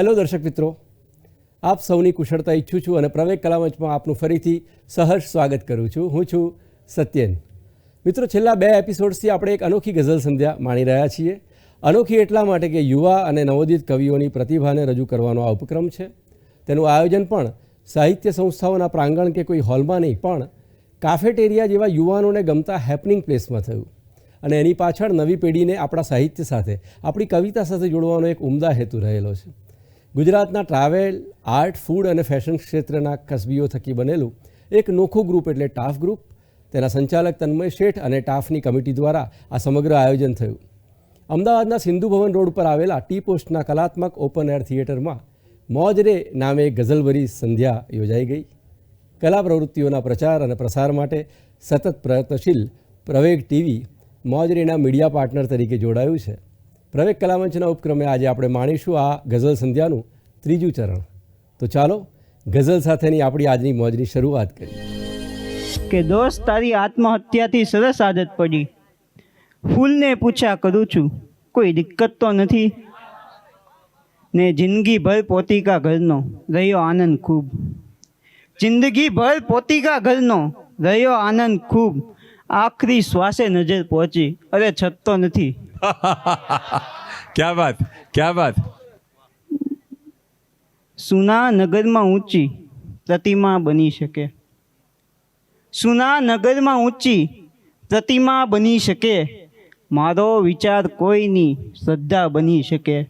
Hello દર્શક મિત્રો, આપ સૌની કુશળતા ઈચ્છું છું અને પ્રવેગ કલામંચમાં આપનું ફરીથી સહર્ષ સ્વાગત કરું છું. હું છું સત્યન. મિત્રો, છેલ્લા બે એપિસોડ્સથી આપણે એક અનોખી ગઝલ સંધ્યા માણી રહ્યા છીએ. અનોખી એટલા માટે કે યુવા અને નવોદિત કવિઓની પ્રતિભાને રજૂ કરવાનો આ ઉપક્રમ છે. તેનું આયોજન પણ સાહિત્ય સંસ્થાઓના પ્રાંગણ કે કોઈ હોલમાં નહીં, પણ કાફેટેરિયા જેવા યુવાનોને ગમતા હેપનિંગ પ્લેસમાં થયું. અને એની પાછળ નવી પેઢીને આપણા સાહિત્ય સાથે, આપણી કવિતા સાથે જોડવાનો એક ઉમદા હેતુ રહેલો છે. ગુજરાતના ટ્રાવેલ આર્ટ ફૂડ અને ફેશન ક્ષેત્રના કસબીઓ થકી બનેલું એક નોખું ગ્રુપ એટલે ટાફ ગ્રુપ તેના સંચાલક તન્મય શેઠ અને ટાફની કમિટી દ્વારા આ સમગ્ર આયોજન થયું. અમદાવાદના સિંધુ ભવન રોડ પર આવેલા ટી પોસ્ટના કલાત્મક ઓપન એર થિયેટરમાં મોજ રે નામે ગઝલભરી સંધ્યા યોજાઈ ગઈ. કલા પ્રવૃત્તિઓના પ્રચાર અને પ્રસાર માટે સતત પ્રયત્નશીલ પ્રવેગ ટીવી મોજરેના મીડિયા પાર્ટનર તરીકે જોડાયું છે. પ્રવેગ કલામંચના ઉપક્રમે આજે આપણે માણીશું આ ગઝલ સંધ્યાનું ત્રીજું ચરણ. તો ચાલો ગઝલ સાથેની આપણી આજની મોજની શરૂઆત કરીએ. કે દોસ્ત, તારી આત્મહત્યાથી સરસ આદત પડી. ફૂલને પૂછા, કરું છું? કોઈ દિક્કત તો નથી? ને જિંદગીભર પોતિકા ઘરનો રહ્યો આનંદ ખૂબ. જિંદગીભર પોતિકા ઘરનો રહ્યો આનંદ ખૂબ. આખરી શ્વાસે નજર પહોંચી. અરે છતતો નથી. ક્યા વાત? ક્યા વાત? સુના નગરમાં ઊંચી પ્રતિમા બની શકે. સુના નગરમાં ઊંચી પ્રતિમા બની શકે. મારો વિચાર કોઈની શ્રદ્ધા બની શકે.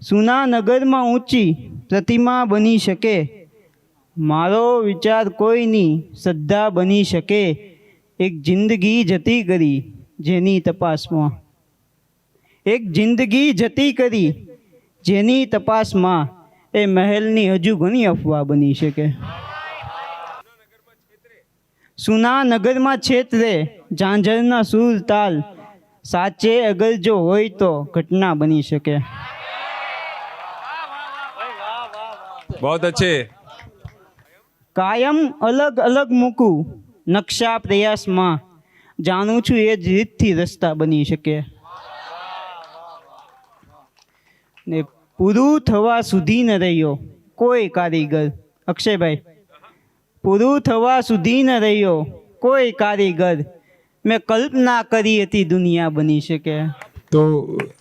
સુના નગરમાં ઊંચી પ્રતિમા બની શકે. મારો વિચાર કોઈની શ્રદ્ધા બની શકે. એક જિંદગી જતી કરી જેની તપાસમાં. એક જિંદગી જતી કરી જેની તપાસમાં એ મહેલની હજુ ઘણી અફવા બની શકે. સુના નગરમાં છેતરે ઝાંઝરના સૂર તાલ સાચે અગર જો હોય તો ઘટના બની શકે. બહુત કાયમ અલગ અલગ મૂકું નકશા પ્રયાસમાં જાણું છું એ જ રીતથી રસ્તા બની શકે. ને પૂરું થવા સુધી ન રહ્યો કોઈ કારીગર. અક્ષયભાઈ, પૂરું થવા સુધી ન રહ્યો કોઈ કારીગર. મેં કલ્પના કરી હતી દુનિયા બની શકે. તો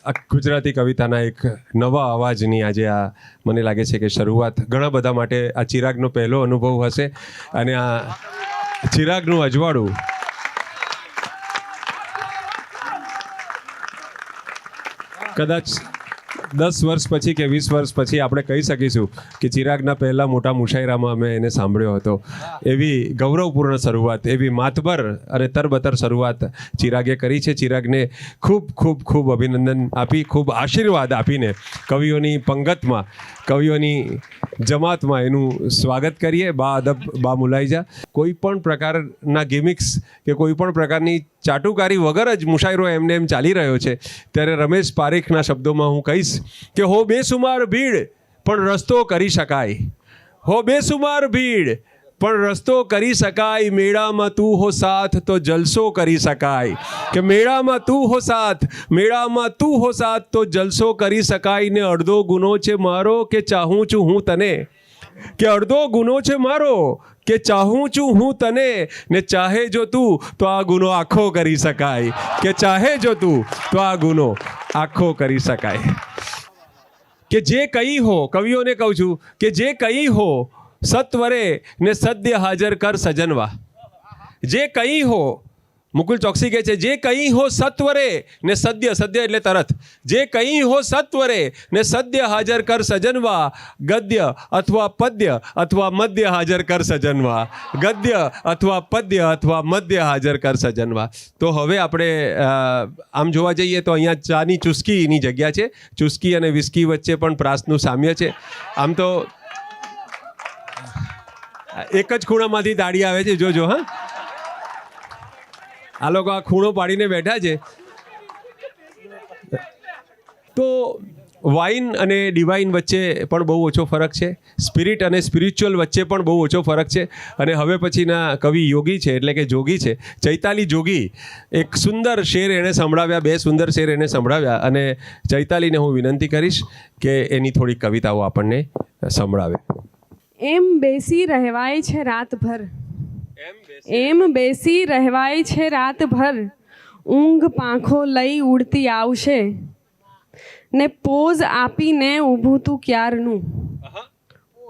આ ગુજરાતી કવિતાના એક નવા અવાજની આજે આ મને લાગે છે કે શરૂઆત ઘણા બધા માટે આ ચિરાગનો પહેલો અનુભવ હશે. અને આ ચિરાગનું અજવાળું કદાચ દસ વર્ષ પછી કે વીસ વર્ષ પછી આપણે કહી શકીશું કે ચિરાગના પહેલા મોટા મુશાયરામાં અમે એને સાંભળ્યો હતો. એવી ગૌરવપૂર્ણ શરૂઆત, એવી માતબર અને તરબતર શરૂઆત ચિરાગે કરી છે. ચિરાગને ખૂબ ખૂબ ખૂબ અભિનંદન આપી, ખૂબ આશીર્વાદ આપીને કવિઓની પંગતમાં, કવિઓની જમાતમાં એનું સ્વાગત કરીએ, બા અદબ, બા મુલાઈજા કોઈ પણ પ્રકારના ગેમિક્સ કે કોઈ પણ પ્રકારની ચાટુકારી વગર જ મુશાયરો એમને એમ ચાલી રહ્યો છે. ત્યારે રમેશ પારેખના શબ્દોમાં હું કહીશ કે, હો બેસુમાર ભીડ, પણ રસ્તો કરી શકાય. હો બેસુમાર ભીડ પણ રસ્તો કરી શકાય, મેળામાં તું હો સાથ તો જલસો કરી શકાય. કે મેળામાં તું હો સાથ, મેળામાં તું હો સાથ તો જલસો કરી શકાય ને અડધો ગુનો છે મારો કે ચાહું છું હું તને? કે અડધો ગુનો છે મારો કે ચાહું છું હું તને? ને ચાહે જો તું તો આ ગુનો આખો કરી શકાય. કે ચાહે જો તું તો આ ગુનો આખો કરી શકાય. કે જે કહી હો, કવિઓને કહું છું, કે જે કહી હો સત્વરે ને સદ્ય હાજર કર સજનવા. જે કહી હો, મુકુલ ચોકસી કહે છે, જે કહી હો સત્વરે ને સદ્ય સદ્ય એટલે તરત. જે કહી હો સત્વરે ને સદ્ય હાજર કર સજનવા, ગદ્ય અથવા પદ્ય અથવા મધ્ય હાજર કર સજનવા. ગદ્ય અથવા પદ્ય અથવા મધ્ય હાજર કર સજનવા. તો હવે આપણે આમ જોવા જઈએ તો અહીંયા ચાની ચુસ્કીની જગ્યા છે. ચુસ્કી અને વિસ્કી વચ્ચે પણ પ્રાસનું સામ્ય છે. આમ તો એક જ ખૂણામાંથી તાળી આવે છે, જોજો, હા. આ લોકો આ ખૂણો પાડીને બેઠા છે. તો વાઇન અને ડિવાઇન વચ્ચે પણ બહુ ઓછો ફરક છે. સ્પિરિટ અને સ્પિરિચ્યુઅલ વચ્ચે પણ બહુ ઓછો ફરક છે. અને હવે પછીના કવિ યોગી છે, એટલે કે જોગી છે. ચૈતાલી જોગી એક સુંદર શેર એણે સંભળાવ્યા, બે સુંદર શેર એણે સંભળાવ્યા. અને ચૈતાલીને હું વિનંતી કરીશ કે એની થોડી કવિતાઓ આપણને સંભળાવે. એમ બેસી રહેવાય છે રાતભર. એમ બેસી રહેવાય છે રાતભર. ઊંઘ પાંખો લઈ ઉડતી આવશે. ને પોઝ આપીને ઊભું તું ક્યારનું?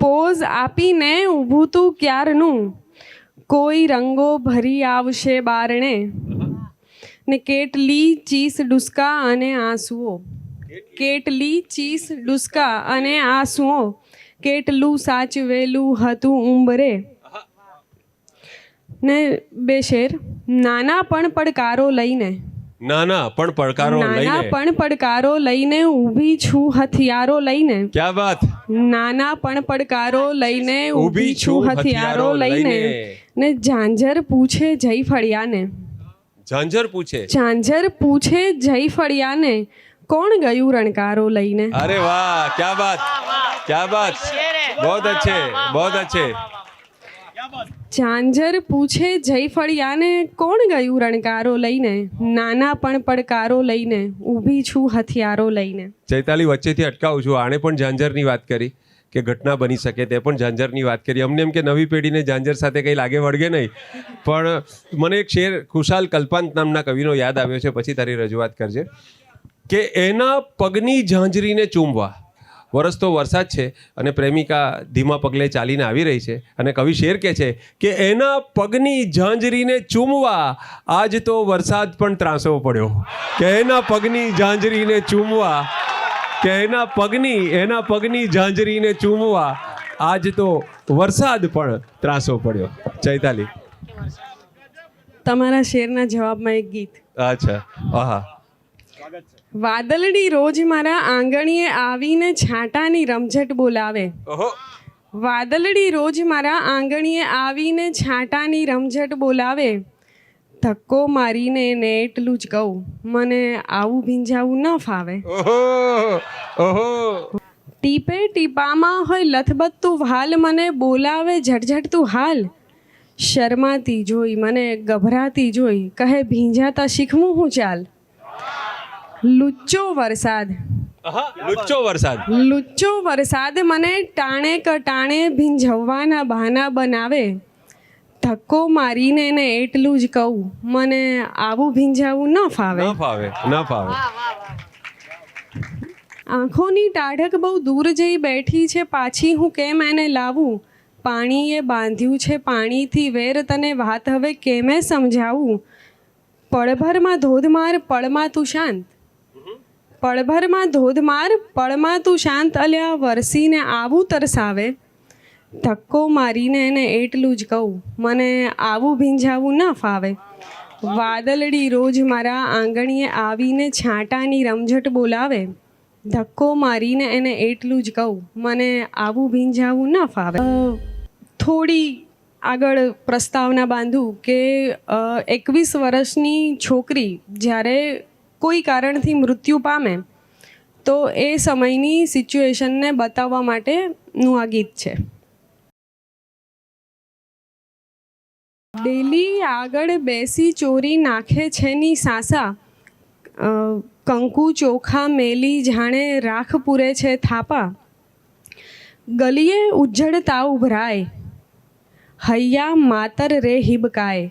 પોઝ આપીને ઊભું તું ક્યારનું? કોઈ રંગો ભરી આવશે બારણે? ને કેટલી ચીસ ડુસકા અને આંસુઓ? કેટલી ચીસ ડુસકા અને આંસુઓ? કેટલું સાચવેલું હતું ઉંબરે? ને બે શેર નાના પણ પડકારો લઈને. ના ના પણ પડકારો નાના લઈને? પણ પડકારો લઈને ઊભી છું હથિયારો લઈને. ક્યા વાત? નાના પણ પડકારો લઈને ઊભી છું હથિયારો લઈને. ને ઝાંઝર પૂછે જય ફળિયાને ઝાંઝર પૂછે? ઝાંઝર પૂછે જય ફળિયાને કોણ ગયું રણકારો લઈને? અરે વાહ ક્યા બાત? ક્યા બાત? બહુત અચ્છે બહુત અચ્છે. ઝાંઝર પૂછે જયફળિયાને કોણ ગયું રણકારો લઈને? નાના પણ પડકારો લઈને ઊભી છું હથિયારો લઈને. ચૈતાલી વચ્ચેથી અટકાવું છું. આણે પણ ઝાંઝરની વાત કરી કે ઘટના બની શકે તે પણ ઝાંઝરની વાત કરી. અમને એમ કે નવી પેઢીને ઝાંઝર સાથે કંઈ લાગે વળગે નહીં. પણ મને એક શેર ખુશાલ કલ્પાંત નામના કવિનો યાદ આવ્યો છે. પછી તારી રજૂઆત કરજે. કે એના પગની ઝાંઝરીને ચૂમવા. વરસ તો વરસાદ છે અને પ્રેમિકા ધીમા પગલે ચાલીને આવી રહી છે અને કવિ શેર કહે છે કે એના પગની ઝાંઝરીને ચૂમવા આજ તો વરસાદ પણ ત્રાસો પડ્યો. કે એના પગની ઝાંઝરીને ચૂમવા કે એના પગની એના પગની ઝાંઝરીને ચૂમવા આજ તો વરસાદ પણ ત્રાસો પડ્યો. ચૈતાલી. તમારા શેરના જવાબમાં એક ગીત. અચ્છા. આહા. વાદળડી રોજ મારા આંગણીએ આવીને છાંટાની રમઝટ બોલાવે. વાદળની રોજ મારા આંગણીએ આવીને છાંટાની રમઝટ બોલાવે. ધક્કો મારીને એને એટલું જ કહું મને આવું ભીંજાવું ન ફાવે. ટીપે ટીપામાં હોય લથબથતું હાલ મને બોલાવે ઝટઝટતું હાલ. શરમાતી જોઈ મને ગભરાતી જોઈ કહે ભીંજાતા શીખવું હું ચાલ? લુચ્ચો વરસાદ. લુચ્ચો વરસાદ. લુચ્ચો વરસાદ મને ટાણે કટાણે ભીંજવવાના બહાના બનાવે. ધક્કો મારીને એને એટલું જ કહું મને આવું ભીંજાવું ન ફાવે. ન ફાવે ન ફાવે. આંખોની ટાઢક બહુ દૂર જઈ બેઠી છે પાછી હું કેમ એને લાવું? પાણીએ બાંધ્યું છે પાણીથી વેર તને વાત હવે કેમે સમજાવું? પળભરમાં ધોધમાર પળમાં તું શાંત. પળભરમાં ધોધમાર, પળમાં તું શાંત અલ્યા, વરસીને આવું તરસાવે. ધક્કો મારીને એને એટલું જ કહું, મને આવું ભીંજાવું ન ફાવે. વાદળડી રોજ મારા આંગણીએ આવીને છાંટાની રમઝટ બોલાવે. ધક્કો મારીને એને એટલું જ કહું, મને આવું ભીંજાવું ન ફાવે. થોડી આગળ પ્રસ્તાવના બાંધું કે એકવીસ વર્ષની છોકરી જ્યારે કોઈ કારણથી મૃત્યુ પામે, તો એ સમયની સિચ્યુએશનને બતાવવા માટેનું આ ગીત છે. ડેલી આગળ બેસી ચોરી નાખે છે ની સાસા કંકુ ચોખા મેલી જાણે રાખ પૂરે છે થાપા, ગલીએ ઉજ્જડતા ઉભરાય, હૈયા માતર રે હિબકાય.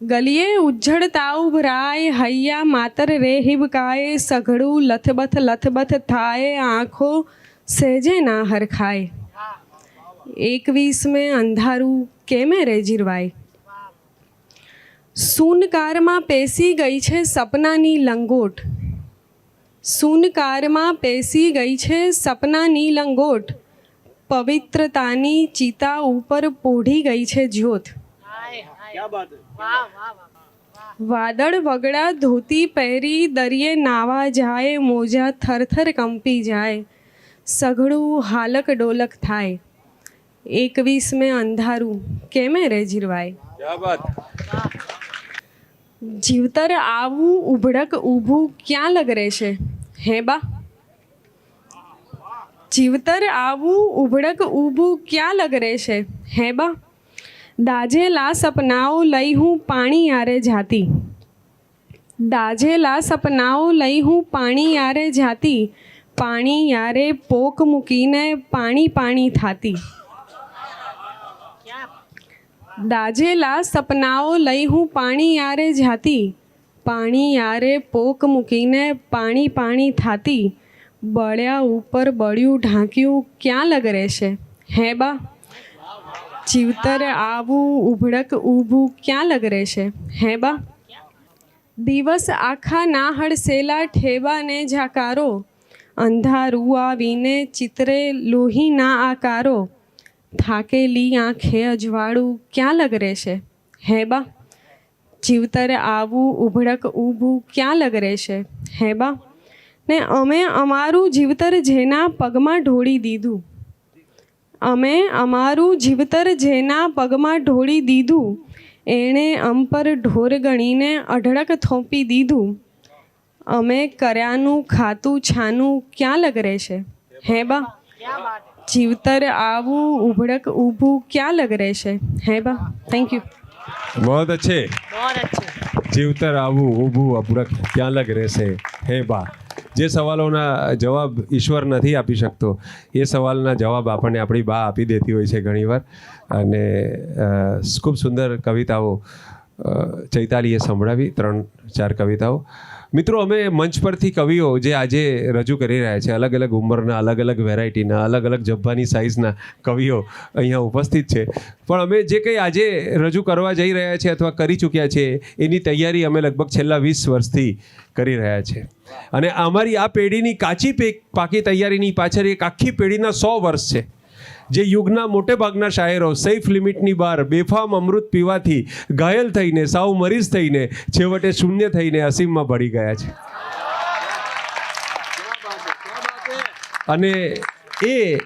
ગલીએ ઉજ્જડતા ઉભરાય હૈયા માતર રે હિબકાય સઘળું લથબથ લથબથ થાય આંખો સહેજે ના હરખાય એકવીસ મેં અંધારું કેમે રે જીરવાય સૂનકારમાં પેસી ગઈ છે સપનાની લંગોટ સૂનકારમાં પેસી ગઈ છે સપનાની લંગોટ પવિત્રતાની ચિતા ઉપર પોઢી ગઈ છે જ્યોત વાદળ વગડા ધોતી પહેરી દરિયે નાવા જાય મોજા થરથર કંપી જાય. સઘળું હાલક ડોલક થાય. એકવીસ મેં અંધારું કેમે રે જીરવાય? જીવતર આવું ઉભડક ઊભું ક્યાં લગરે છે? હે બા? જીવતર આવું ઉભડક ઊભું ક્યાં લગરે છે? હે બા? દાજેલા સપનાઓ લઈ હું પાણી યારે જાતી. દાજેલા સપનાઓ લઈ હું પાણી યારે જાતી. પાણી યારે પોક મૂકીને પાણી પાણી થાતી. દાજેલા સપનાઓ લઈ હું પાણી યારે જાતી. પાણી યારે પોક મૂકીને પાણી પાણી થાતી. બળ્યા ઉપર બળ્યું ઢાંક્યું ક્યાં લગરે છે હે બા જીવતર આવું ઉભડક ઊભું ક્યાં લગરે છે હે બા? દિવસ આખા ના હડસેલા ઠેબાને ઝાકારો, અંધારું આવીને ચિત્રે લોહીના આકારો, થાકેલી આંખે અજવાળું ક્યાં લગરે છે હે બા? જીવતર આવું ઉભડક ઊભું ક્યાં લગરે છે હે બા? ને અમે અમારું જીવતર જેના પગમાં ઢોળી દીધું અમે અમારું જીવતર જેના પગમાં ઢોળી દીધું એણે અમ પર ઢોર ગણીને અઢળક થોપી દીધું. અમે કર્યાનું ખાતું છાનું ક્યાં લગરે છે હે બા જીવતર આવું ઉભડક ઊભું ક્યાં લગ છે હે બા થેન્ક યુ બહુ અચ્છે. જીવતર આવું ઊભું અભડક ક્યાં લગ રહેશે? હે બા. જે સવાલોના જવાબ ઈશ્વર નથી આપી શકતો, એ સવાલના જવાબ આપણને આપણી બા આપી દેતી હોય છે ઘણીવાર. અને ખૂબ સુંદર કવિતાઓ ચૈતાલીએ સંભળાવી, ત્રણ ચાર કવિતાઓ. મિત્રો, અમે મંચ પરથી કવિઓ જે આજે રજૂ કરી રહ્યા છે અલગ અલગ ઉંમરના અલગ અલગ વેરાયટીના અલગ અલગ જબ્બાની સાઇઝના કવિઓ અહીંયા ઉપસ્થિત છે. પણ અમે જે કંઈ આજે રજૂ કરવા જઈ રહ્યા છે અથવા કરી ચૂક્યા છે, એની તૈયારી અમે લગભગ છેલ્લા વીસ વર્ષથી કરી રહ્યા છે. અને અમારી આ પેઢીની કાચી પાકી તૈયારીની પાછળ એક આખી પેઢીના સો વર્ષ છે. જે યુગના મોટે ભાગના શાયરો સૈફ લિમિટની બહાર બેફામ અમૃત પીવાથી ઘાયલ થઈને, સાવ મરીઝ થઈને, છેવટે શૂન્ય થઈને અસીમમાં ભળી ગયા છે. અને એ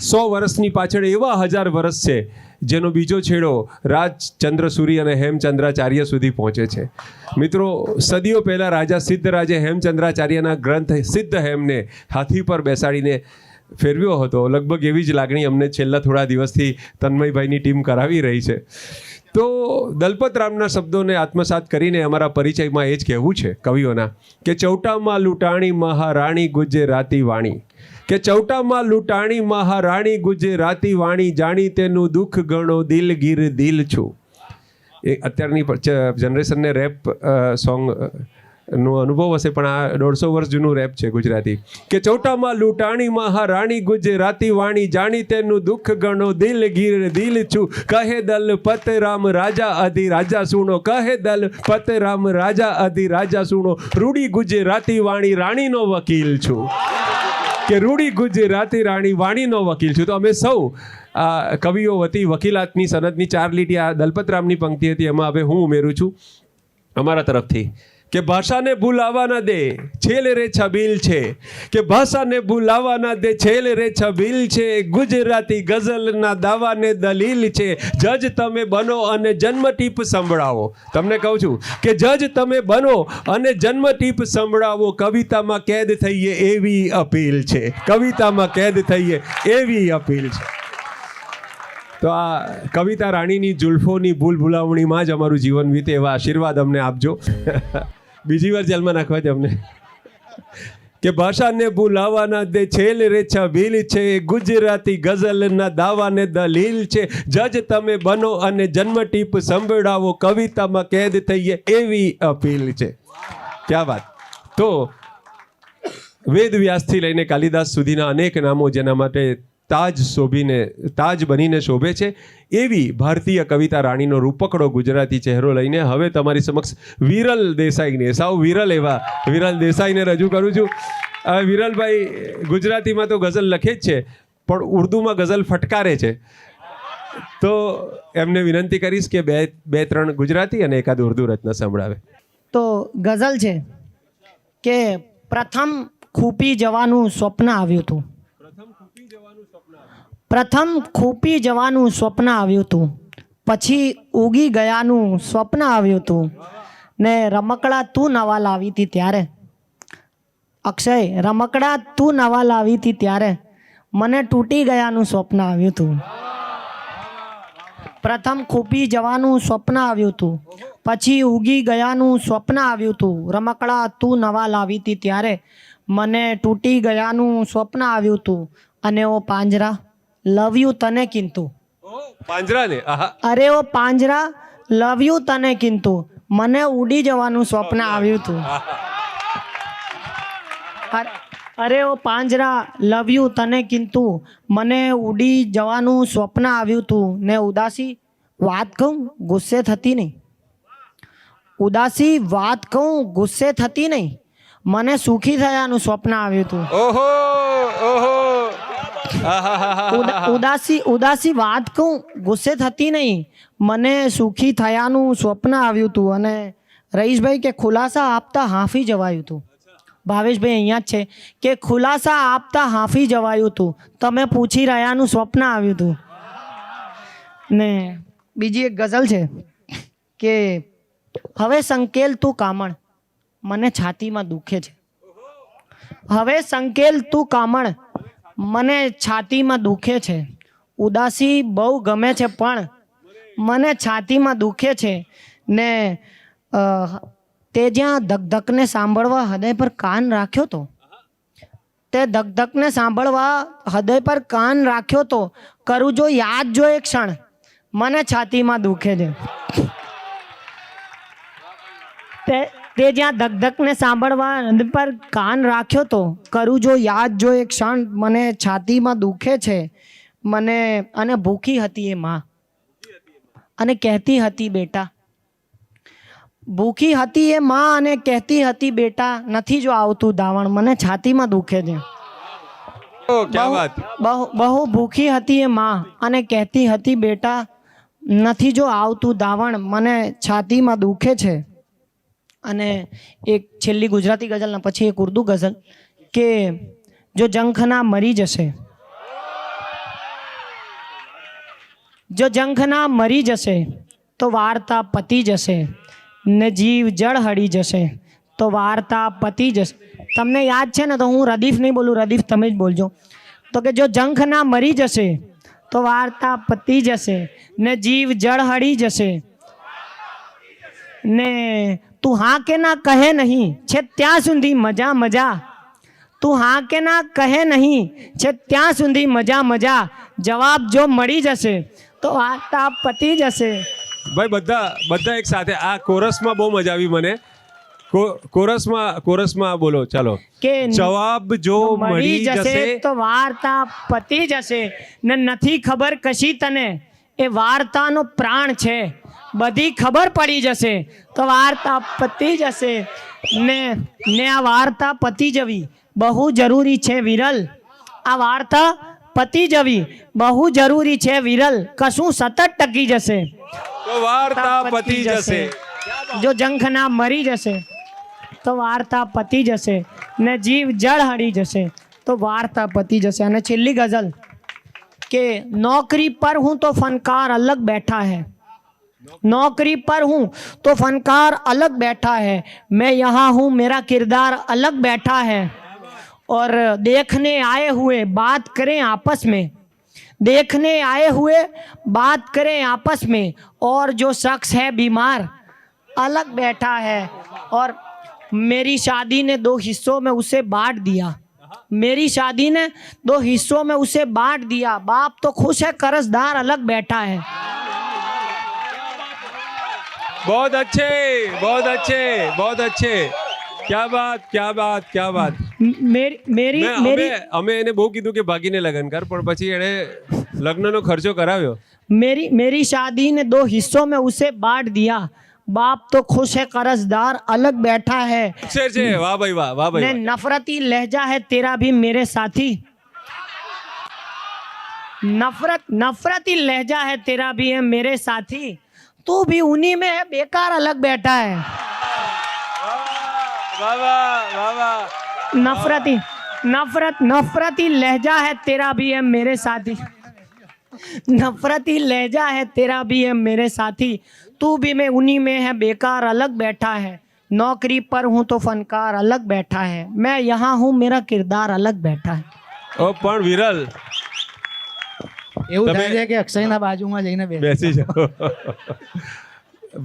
સો વર્ષની પાછળ એવા હજાર વર્ષ છે, જેનો બીજો છેડો રાજચંદ્ર સૂરી અને હેમચંદ્રાચાર્ય સુધી પહોંચે છે. મિત્રો, સદીઓ પહેલાં રાજા સિદ્ધરાજે હેમચંદ્રાચાર્યના ગ્રંથ સિદ્ધ હેમને હાથી પર બેસાડીને ફેરવ્યો હતો. લગભગ એવી જ લાગણી અમને છેલ્લા થોડા દિવસથી તન્મયભાઈની ટીમ કરાવી રહી છે. તો દલપત રામના શબ્દોને આત્મસાત કરીને અમારા પરિચયમાં એ જ કહેવું છે કવિઓના કે ચૌટામાં લૂંટાણી મહારાણી ગુજરાતી વાણી. કે ચૌટામાં લૂંટાણી મહારાણી ગુજરાતી વાણી જાણી તેનું દુઃખ ગણો દિલ ગીર દિલ છું. એ અત્યારની જનરેશનને રેપ સોંગ નો અનુભવ હશે, પણ આ દોઢસો વર્ષ જૂનું રેપ છે ગુજરાતી. કે ચૌટામાં લૂંટાણી મહારાણી, ગુજરાતી વાણી જાણી તેનું દુઃખ ગણો, દિલ ગીર દિલ છું. કહે દલ પત રામ રાજા અધિ રાજા સુણો, કહે દલ પત રામ રાજા અધિ રાજા સુણો. રૂડી ગુજરાતી વાણી રાણીનો વકીલ છું. કે રૂડી ગુજરાતી રાણી વાણીનો વકીલ છું. તો અમે સૌ આ કવિઓ વતી, વકીલાતની, સનદની ચાર લીટી આ દલપતરામની પંક્તિ હતી. એમાં હવે હું ઉમેરું છું. અમારા તરફથી કે ભાષાને ભૂલાવા ના દે, છેલ રે છબીલ છે. કે ભાષાને ભૂલાવા ના દે, છેલ રે છબીલ છે. ગુજરાતી ગઝલના દાવાને દલીલ છે. જજ તમે બનો અને જન્મ ટીપ સંભળાવો. તમને કહું છું કે જજ તમે બનો અને જન્મટીપ સંભળાવો. કવિતામાં કેદ થઈએ એવી અપીલ છે. કવિતામાં કેદ થઈએ એવી અપીલ છે. તો આ કવિતા રાણીની જુલ્ફોની ભૂલ ભૂલાવણીમાં જ અમારું જીવન વીતે એવા આશીર્વાદ અમને આપજો. બીજી વાર જેલમાં નાખવા છે અમને. કે ભાષાને ભૂલાવાના દે, છેલ રે છબીલ છે, ગુજરાતી ગઝલના દાવાને દલીલ છે. જજ તમે બનો અને જન્મ ટીપ સંભળાવો, કવિતામાં કેદ થઈએ એવી અપીલ છે. ક્યાં વાત? તો વેદ વ્યાસથી લઈને કાલિદાસ સુધીના અનેક નામો જેના માટે તાજ શોભીને, તાજ બનીને શોભે છે. એવી ભારતીય કવિતા રાણીનો રૂપકડો ગુજરાતી ચહેરો લઈને હવે તમારી સમક્ષ વિરલ દેસાઈને, સાવ વિરલ એવા વિરલ દેસાઈને રજૂ કરું છું. હવે વિરલભાઈ, ગુજરાતીમાં તો ગઝલ લખે જ છે, પણ ઉર્દુમાં ગઝલ ફટકારે છે. તો એમને વિનંતી કરીશ કે બે બે, ત્રણ ગુજરાતી અને એકાદ ઉર્દુ રચના સંભળાવે. તો ગઝલ છે કે પ્રથમ ખૂપી જવાનું સ્વપ્ન આવ્યું હતું. પ્રથમ ખૂપી જવાનું સ્વપ્ન આવ્યું હતું. પછી ઉગી ગયાનું સ્વપ્ન આવ્યું હતું. ને રમકડા તું નવા લાવી હતી ત્યારે. અક્ષય, રમકડા તું નવા લાવી હતી ત્યારે. મને તૂટી ગયાનું સ્વપ્ન આવ્યું હતું. પ્રથમ ખૂપી જવાનું સ્વપ્ન આવ્યું હતું. પછી ઉગી ગયાનું સ્વપ્ન આવ્યું હતું. રમકડા તું નવા લાવી હતી ત્યારે. મને તૂટી ગયાનું સ્વપ્ન આવ્યું હતું. અને ઓ પાંજરા લવ યુ તને કિંતુ. પાંજરા ને અરે ઓ પાંજરા લવ યુ તને કિંતુ. મને ઉડી જવાનું સ્વપ્ન આવ્યું હતું અરે- ઓ પાંજરા લવ યુ તને કિંતુ. મને ઉડી જવાનું સ્વપ્ન આવ્યું હતું ને ઉદાસી વાત કહું ગુસ્સે થતી નહીં. ઉદાસી વાત કહું ગુસ્સે થતી નહીં. મને સુખી થયાનું સ્વપ્ન આવ્યું હતું ઓહો ઓહો. ઉદાસી ઉદાસી વાત કહું, ગુસ્સે થતી નહીં. મને સુખી થયાનું સ્વપ્ન આવ્યું હતું અને રહીશભાઈ કે ખુલાસા આપતા હાંફી જવાયું હતું ભાવેશભાઈ અહીંયા જ છે. કે ખુલાસા આપતા હાંફી જવાયું હતું તમે પૂછી રહ્યાનું સ્વપ્ન આવ્યું હતું ને બીજી એક ગઝલ છે કે, હવે સંકેલ તું કામણ. મને છાતીમાં દુખે છે. હવે સંકેલ તું કામણ. મને છાતીમાં દુખે છે. ઉદાસી બહુ ગમે છે, પણ મને છાતીમાં દુખે છે ને તે જ્યાં ધકધકને સાંભળવા હૃદય પર કાન રાખ્યો તો. તે ધકધકને સાંભળવા હૃદય પર કાન રાખ્યો તો કરું જો યાદ જો એક ક્ષણ, મને છાતીમાં દુખે છે. તે તે જ્યાં ધકધકને સાંભળવા હૃદય પર કાન રાખ્યો તો કરું જો યાદ જો એક ક્ષણ મને છાતીમાં દુખે છે મને અને ભૂખી હતી એ માં. અને કહેતી હતી બેટા ભૂખી હતી એ માં અને કહેતી હતી બેટા નથી જો આવતું દાવણ મને છાતીમાં દુખે છે. બહુ બહુ ભૂખી હતી એ માં અને કહેતી હતી બેટા નથી જો આવતું દાવણ મને છાતીમાં દુખે છે. અને એક છેલ્લી ગુજરાતી ગઝલના પછી એક ઉર્દુ ગઝલ કે જો જંખના મરી જશે. જો જંખના મરી જશે, તો વાર્તા પતી જશે. ને જીવ જળ હળી જશે, તો વાર્તા પતી જશે. તમને યાદ છે ને, તો હું રદીફ નહીં બોલું, રદીફ તમે જ બોલજો. તો કે જો જંખના મરી જશે, તો વાર્તા પતી જશે. ને જીવ જળ હળી જશે. ને તું હા કે ના કહે નહીં? છે ત્યાં સુધી મજા મજા. તું હા કે ના કહે નહીં? છે ત્યાં સુધી મજા મજા. જવાબ જો મળી જશે તો વાર્તા પતી જશે. ભાઈ બધા બધા એક સાથે. આ કોરસમાં બહુ મજા આવી મને. કોરસમાં કોરસમાં બોલો ચાલો. કે જવાબ જો મળી જશે. તો વાર્તા પતી જશે. ને નથી ખબર કશી તને. એ વાર્તાનો પ્રાણ છે. બધી ખબર પડી જશે તો વાર્તા પતી જશે ને ને આ વાર્તા પતી જવી બહુ જરૂરી છે વિરલ આ વાર્તા પતી જવી બહુ જરૂરી છે વિરલ કશું સતત ટકી જશે તો વાર્તા પતી જશે જો જંખના મરી જશે તો વાર્તા પતી જશે ને જીવ જળ હળી જશે તો વાર્તા પતી જશે અને છેલ્લી ગઝલ કે નોકરી પર હું તો ફનકાર અલગ બેઠા હૈ नौकरी पर हूँ तो फनकार अलग बैठा है। मैं यहाँ हूँ, मेरा किरदार अलग बैठा है। और देखने आए हुए, बात करें आपस में। देखने आए हुए, बात करें आपस में। और जो शख्स है बीमार, अलग बैठा है। और मेरी शादी ने दो हिस्सों में उसे बांट दिया। मेरी शादी ने दो हिस्सों में उसे बांट दिया। बाप तो खुश है, कर्जदार अलग बैठा है। बहुत अच्छे बहुत अच्छे बहुत अच्छे क्या बात क्या बात क्या बात म- मेरी मेरी મેં અમે मेरी અમે એને બહુ કીધું કે ભાગીને લગ્ન કર પણ પછી એણે લગ્નનો ખર્ચો કરાવ્યો मेरी मेरी शादी ने दो हिस्सों में उसे बांट दिया बाप तो खुश है कर्जदार अलग बैठा है શેર છે વાહ ભાઈ વાહ વાહ ભાઈ ने વાહ. नफरती लहजा है तेरा भी मेरे साथी नफरत नफरती लहजा है तेरा भी है मेरे साथी तू भी उन्हीं में है बेकार अलग बैठा है। बाबा बाबा। नफरती नफरत ही लहजा है तेरा भी है मेरे साथी। नफरत ही लहजा है तेरा भी है मेरे साथी। तू भी मैं उन्हीं में है बेकार अलग बैठा है। नौकरी पर हूँ तो फनकार अलग बैठा है। मैं यहाँ हूँ मेरा किरदार अलग बैठा है। ओ पर विरल। એવું થાય છે કે અક્ષયના બાજુમાં જઈને બેસી જાઓ.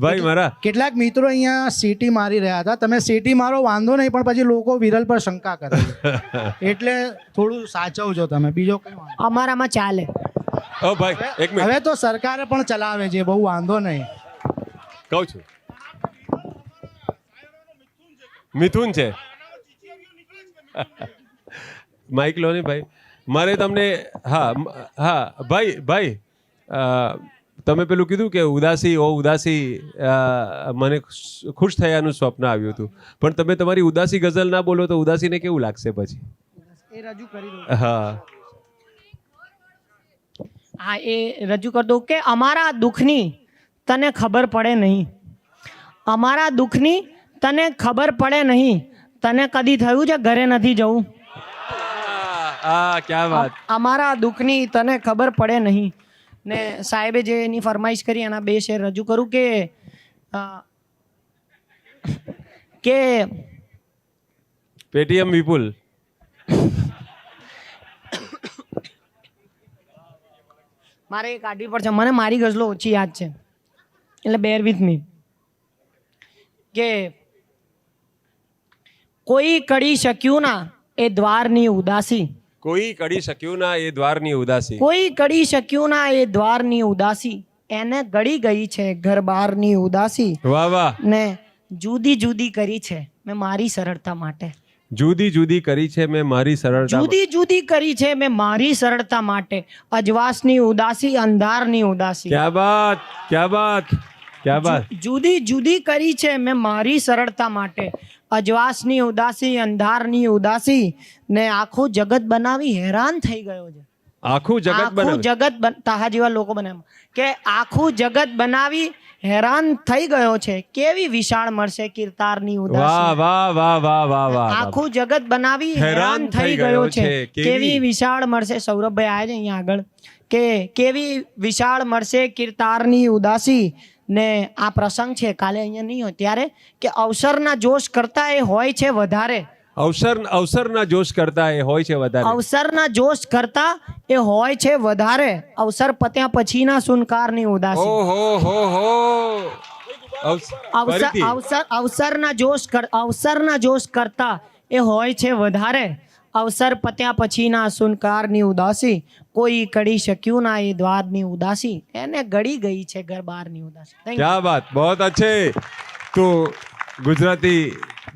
ભાઈ મારા કેટલાક મિત્રો અહીંયા સીટી મારી રહ્યા હતા. તમે સીટી મારો વાંધો નહીં પણ પછી લોકો વિરલ પર શંકા કરે એટલે થોડું સાચવજો તમે. બીજો કઈ અમારામાં ચાલે. ઓ ભાઈ એક મિનિટ. હવે તો સરકારે પણ ચલાવે છે બહુ વાંધો નહીં. કહું છું. મિથુન છે. માઇક લો ને ભાઈ. મારે તમને હા હા ભાઈ ભાઈ તમે પેલું કીધું કે ઉદાસી ઓ ઉદાસી મને ખુશ- થયાનું સ્વપ્ન આવ્યું હતું. પણ તમે તમારી ઉદાસી ગઝલ ના બોલો તો ઉદાસીને કેવું લાગશે પછી? એ રજૂ કરી હા. હા એ રજૂ કરી દઉં કે અમારા દુઃખની તને ખબર પડે નહીં. અમારા દુઃખની તને ખબર પડે નહીં. તને કદી થયું છે ઘરે નથી જવું? આ ક્યાં વાત? અમારા દુઃખની તને ખબર પડે નહીં. ને સાહેબે જે એની ફરમાઈશ કરી એના બે શેર રજૂ કરું કે કે પેટીએમ વિપુલ. મારે એ કાઢવી પડશે. મને મારી ગઝલો ઓછી યાદ છે. એટલે બેર વિથ મી કે કોઈ કડી શક્યું ના એ દ્વારની ઉદાસી. કોઈ કડી શક્યું ના એ દ્વારની ઉદાસી? કોઈ કડી શક્યું ના એ દ્વારની ઉદાસી. એને ગળી ગઈ છે ઘર બહારની ઉદાસી. વાહ વાહ. ને જુદી જુદી કરી છે મેં મારી સરળતા માટે. જુદી જુદી કરી છે મેં મારી સરળતા જુદી જુદી કરી છે મેં મારી સરળતા માટે. અજવાસની ઉદાસી અંધારની ઉદાસી. ક્યા બાત ક્યા બાત ક્યા બાત. જુદી જુદી કરી છે મેં મારી સરળતા માટે. અજવાસની ઉદાસી અંધારની ઉદાસી ને આખું જગત બનાવી હેરાન થઈ ગયો છે. આખું જગત આખું જગત તાહા જેવા લોકો બનાવે કે આખું જગત બનાવી હેરાન થઈ ગયો છે. કેવી વિશાળ મળશે કીર્તારની ઉદાસી? વાહ વાહ વાહ વાહ વાહ આખું જગત બનાવી હેરાન થઈ ગયો છે. કેવી? વિશાળ મળશે? સૌરભભાઈ આવે છે અહીંયા આગળ. કે કેવી વિશાળ મળશે કીર્તારની ઉદાસી ને આ પ્રસંગ છે કાલે અહીંયા નહીં હોય. ત્યારે કે અવસરના જોશ કરતા એ હોય છે વધારે. અવસર અવસરના જોશ કરતા એ હોય છે વધારે. અવસરના જોશ કરતા એ હોય છે વધારે. અવસર પત્યા પછીના સુનકારની ઉદાસી. ઓહો હો હો અવસર અવસર અવસરના જોશ કર અવસરના જોશ કરતા એ હોય છે વધારે. અવસર પત્યા પછીના સુનકારની ઉદાસી કોઈ કડી શક્યું ના એ દ્વારની ઉદાસી એને ગળી ગઈ છે ઘર બહારની ઉદાસી Thank you. ક્યા બાત બહોત અચ્છે તો ગુજરાતી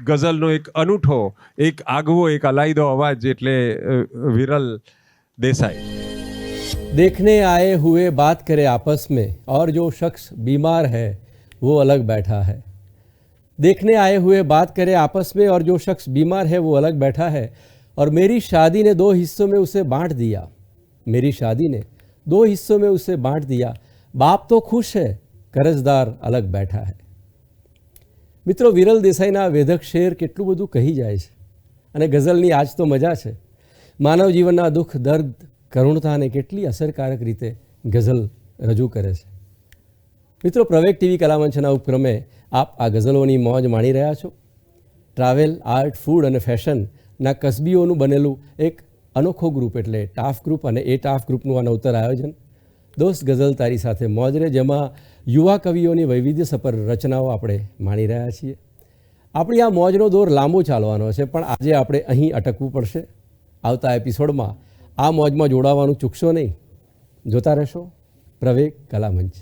ગઝલનો એક અનૂઠો એક આગવો એક અલાયદો અવાજ એટલે અ, વિરલ દેસાઈ देखने आए हुए बात करे आपस में और जो शख्स बीमार है वो अलग बैठा है देखने आए हुए बात करे आपस में और जो शख्स बीमार है वो अलग बैठा है और मेरी शादी ने दो हिस्सों में उसे बांट दिया मेरी शादी ने दो हिस्सों में उसे बांट दिया बाप तो खुश है કરજદાર અલગ બેઠા હે મિત્રો વિરલ દેસાઈના વેધક શેર કેટલું બધું કહી જાય છે અને ગઝલની આજ તો મજા છે માનવ જીવનના દુઃખ દર્દ કરુણતાને કેટલી અસરકારક રીતે ગઝલ રજૂ કરે છે મિત્રો પ્રવેગ ટીવી કલામંચના ઉપક્રમે આપ આ ગઝલોની મોજ માણી રહ્યા છો ટ્રાવેલ આર્ટ ફૂડ અને ફેશનના કસબીઓનું બનેલું એક અનોખો ગ્રુપ એટલે ટાફ ગ્રુપ અને એ ટાફ ગ્રુપનું આ નવતર આયોજન. દોસ્ત ગઝલ તારી સાથે મોજરે જેમાં યુવા કવિઓની વૈવિધ્યસભર રચનાઓ આપણે માણી રહ્યા છીએ. આપણી આ મોજનો દોર લાંબો ચાલવાનો છે, પણ આજે આપણે અહીં અટકવું પડશે. આવતા એપિસોડમાં આ મોજમાં જોડાવાનું ચૂકશો નહીં. જોતા રહેશો પ્રવેગ કલામંચ